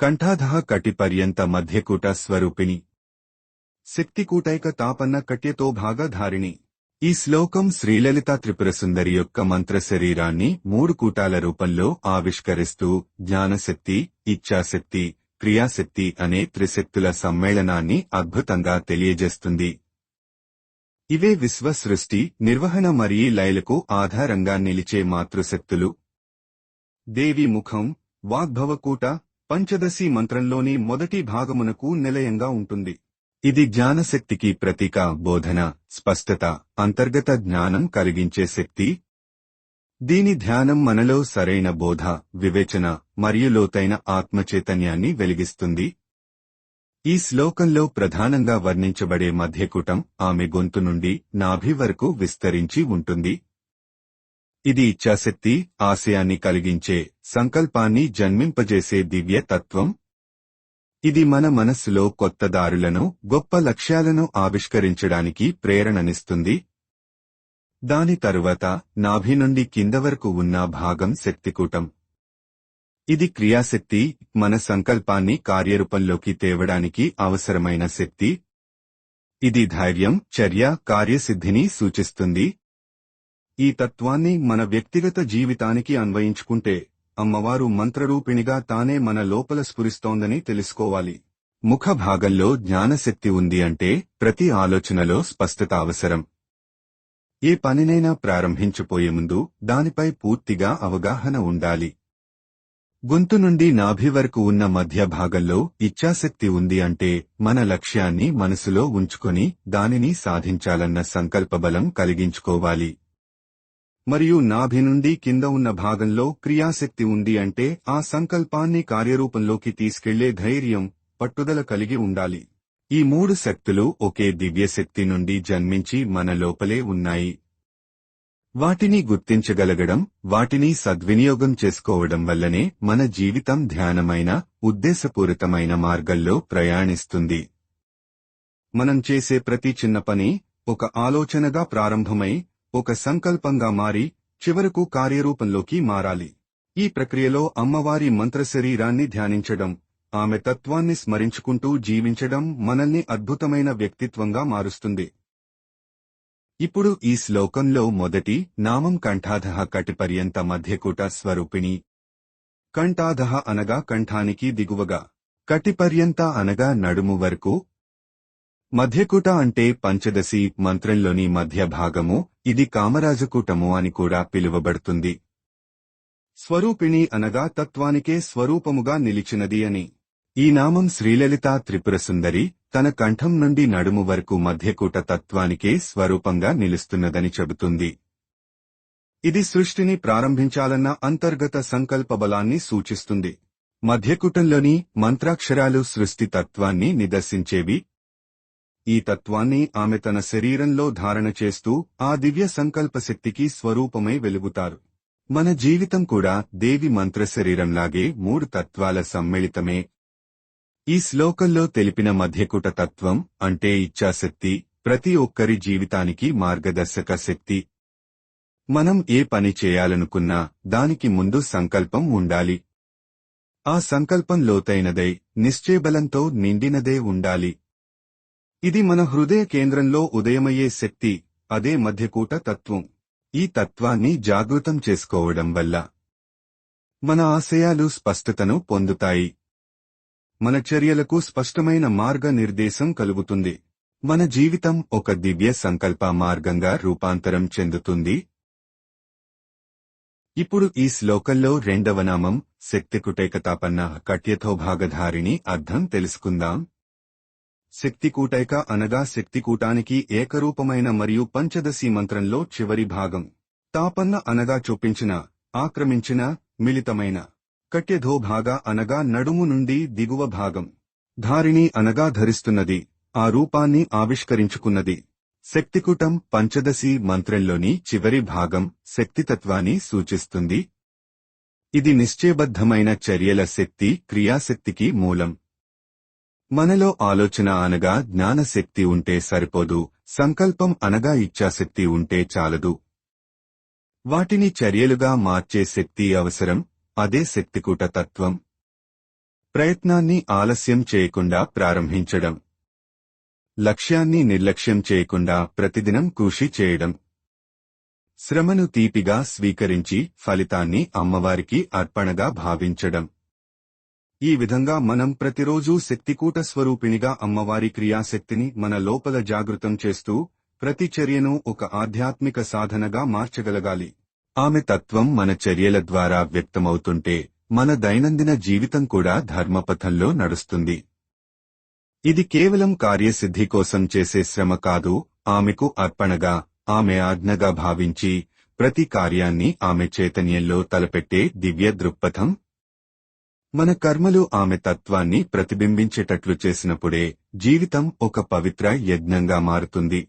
కంఠాధః కటిపర్యంత మధ్యకూట స్వరూపిణి. శక్తికూటైక తాపన్న కట్యతో భాగధారిణి. ఈ శ్లోకం శ్రీలలితా త్రిపురసుందరి యొక్క మంత్ర శరీరాన్ని మూడు కూటాల రూపంలో ఆవిష్కరిస్తూ జ్ఞానశక్తి ఇచ్ఛాశక్తి క్రియాశక్తి అనే త్రిశక్తుల సమ్మేళనాన్ని అద్భుతంగా తెలియజేస్తుంది. ఇవే విశ్వ సృష్టి నిర్వహణ మరియు లయలకు ఆధారంగా నిలిచే మాతృశక్తులు. దేవి ముఖం వాగ్భవకూట పంచదశి మంత్రంలోని మొదటి భాగమునకు నిలయంగా ఉంటుంది. ఇది జ్ఞానశక్తికి ప్రతీక బోధన స్పష్టత అంతర్గత జ్ఞానం కలిగించే శక్తి. దీని ధ్యానం మనలో సరైన బోధ వివేచన మరియు లోతైన ఆత్మచైతన్యాన్ని వెలిగిస్తుంది. ఈ శ్లోకంలో ప్రధానంగా వర్ణించబడే మధ్యకూటం ఆమె గొంతు నుండి నాభి వరకు విస్తరించి ఉంటుంది. ఇది ఇచ్ఛాశక్తి ఆశయాన్ని కలిగించే సంకల్పాన్ని జన్మింపజేసే దివ్య తత్వం. ఇది మన మనస్సులో కొత్త దారులను గొప్ప లక్ష్యాలను ఆవిష్కరించడానికి ప్రేరణనిస్తుంది. దాని తరువాత నాభి నుండి కింద వరకు ఉన్న భాగం శక్తికూటం. ఇది క్రియాశక్తి మన సంకల్పాన్ని కార్యరూపంలోకి తేవడానికి అవసరమైన శక్తి. ఇది ధైర్యం చర్య కార్యసిద్ధిని సూచిస్తుంది. ఈ తత్వాన్ని మన వ్యక్తిగత జీవితానికి అన్వయించుకుంటే అమ్మవారు మంత్రరూపిణిగా తానే మన లోపల స్ఫురిస్తోందని తెలుసుకోవాలి. ముఖ భాగంలో జ్ఞానశక్తి ఉంది అంటే ప్రతి ఆలోచనలో స్పష్టత అవసరం. ఏ పనినైనా ప్రారంభించిపోయే ముందు దానిపై పూర్తిగా అవగాహన ఉండాలి. గొంతు నుండి నాభి వరకు ఉన్న మధ్య భాగంలో ఇచ్ఛాశక్తి ఉంది అంటే మన లక్ష్యాన్ని మనసులో ఉంచుకొని దానిని సాధించాలన్న సంకల్పబలం కలిగించుకోవాలి. మరియు నాభి నుండి కింద ఉన్న భాగంలో క్రియాశక్తి ఉంది అంటే ఆ సంకల్పాన్ని కార్యరూపంలోకి తీసుకెళ్ళే ధైర్యం పట్టుదల కలిగి ఉండాలి. ఈ మూడు శక్తులు ఒకే దివ్యశక్తి నుండి జన్మించి మన లోపలే ఉన్నాయి. వాటిని గుర్తించగలగడం వాటిని సద్వినియోగం చేసుకోవడం వల్లనే మన జీవితం ధ్యానమైన ఉద్దేశపూరితమైన మార్గంలో ప్రయాణిస్తుంది. మనం చేసే ప్రతి చిన్న పని ఒక ఆలోచనగా ప్రారంభమై ఒక సంకల్పంగా మారి చివరకు కార్యరూపంలోకి మారాలి. ఈ ప్రక్రియలో అమ్మవారి మంత్ర శరీరాన్ని ధ్యానించడం ఆమె తత్వాన్ని స్మరించుకుంటూ జీవించడం మనల్ని అద్భుతమైన వ్యక్తిత్వంగా మారుస్తుంది. ఇప్పుడు ఈ శ్లోకంలో మొదటి నామం కంఠాధః కటిపర్యంత మధ్యకూట స్వరూపిణి. కంఠాధః అనగా కంఠానికి దిగువగా కటిపర్యంత అనగా నడుము వరకు మధ్యకూట అంటే పంచదశి మంత్రంలోని మధ్య భాగము ఇది కామరాజకూటము అని కూడా పిలువబడుతుంది. స్వరూపిణి అనగా తత్వానికే స్వరూపముగా నిలిచినది అని. ఈ నామం శ్రీలలిత త్రిపురసుందరి తన కంఠం నుండి నడుము వరకు మధ్యకూట తత్వానికే స్వరూపంగా నిలుస్తున్నదని చెబుతుంది. ఇది సృష్టిని ప్రారంభించాలన్న అంతర్గత సంకల్ప బలాన్ని సూచిస్తుంది. మధ్యకూటంలోని మంత్రాక్షరాలు సృష్టి తత్వాన్ని నిదర్శించేవి ఈ తత్వాన్ని ఆమె తన శరీరంలో ధారణ చేస్తూ ఆ దివ్య సంకల్ప శక్తికి స్వరూపమై వెలుగుతారు. మన జీవితం కూడా దేవి మంత్ర శరీరంలాగే మూడు తత్వాల సమ్మిళితమే. ఈ శ్లోకంలో తెలిపిన మధ్యకుట తత్వం అంటే ఇచ్ఛాశక్తి ప్రతి ఒక్కరి జీవితానికి మార్గదర్శక శక్తి. మనం ఏ పని చేయాలనుకున్నా దానికి ముందు సంకల్పం ఉండాలి. ఆ సంకల్పం లోతైనదై నిశ్చయబలంతో నిండినదే ఉండాలి. ఇది మన హృదయ కేంద్రంలో ఉదయమయ్యే శక్తి అదే మధ్యకూట తత్వం. ఈ తత్వాన్ని జాగృతం చేసుకోవడం వల్ల మన ఆశయాలు స్పష్టతను పొందుతాయి. మన చర్యలకు స్పష్టమైన మార్గనిర్దేశం కలుగుతుంది. మన జీవితం ఒక దివ్య సంకల్ప మార్గంగా రూపాంతరం చెందుతుంది. ఇప్పుడు ఈ శ్లోకంలో రెండవ నామం శక్తికుటైకతాపన్న కట్యథోభాగధారిణి అర్థం తెలుసుకుందాం. శక్తికూటైక అనగా శక్తికూటానికి ఏకరూపమైన మరియు పంచదశి మంత్రంలో చివరి భాగం. తాపన్న అనగా చొప్పించిన ఆక్రమించిన మిళితమైన. కట్యధో భాగ అనగా నడుము నుండి దిగువ భాగం. ధారిణి అనగా ధరిస్తున్నది ఆ రూపాన్ని ఆవిష్కరించుకున్నది. శక్తికూటం పంచదశి మంత్రంలోని చివరి భాగం శక్తితత్వాన్ని సూచిస్తుంది. ఇది నిశ్చయబద్ధమైన చర్యల శక్తి క్రియాశక్తికి మూలం. మనలో ఆలోచన అనగా జ్ఞానశక్తి ఉంటే సరిపోదు సంకల్పం అనగా ఇచ్ఛాశక్తి ఉంటే చాలదు. వాటిని చర్యలుగా మార్చే శక్తి అవసరం అదే శక్తికూట తత్వం. ప్రయత్నాన్ని ఆలస్యం చేయకుండా ప్రారంభించడం. లక్ష్యాన్ని నిర్లక్ష్యం చేయకుండా ప్రతిదినం కృషి చేయడం. శ్రమను తీపిగా స్వీకరించి ఫలితాన్ని అమ్మవారికి అర్పణగా భావించడం. ఈ విధంగా మనం ప్రతిరోజూ శక్తికూట స్వరూపిణిగా అమ్మవారి క్రియాశక్తిని మన లోపల జాగృతం చేస్తూ ప్రతి చర్యను ఒక ఆధ్యాత్మిక సాధనగా మార్చగలగాలి. ఆమె తత్వం మన చర్యల ద్వారా వ్యక్తమవుతుంటే మన దైనందిన జీవితం కూడా ధర్మపథంలో నడుస్తుంది. ఇది కేవలం కార్యసిద్ధి కోసం చేసే శ్రమ కాదు ఆమెకు అర్పణగా ఆమె ఆజ్ఞగా భావించి ప్రతి కార్యాన్ని ఆమె చైతన్యంలో తలపెట్టే దివ్య దృక్పథం మన కర్మలు ఆమె తత్వాన్ని ప్రతిబింబించేటట్లు చేసినప్పుడే జీవితం ఒక పవిత్ర యజ్ఞంగా మారుతుంది.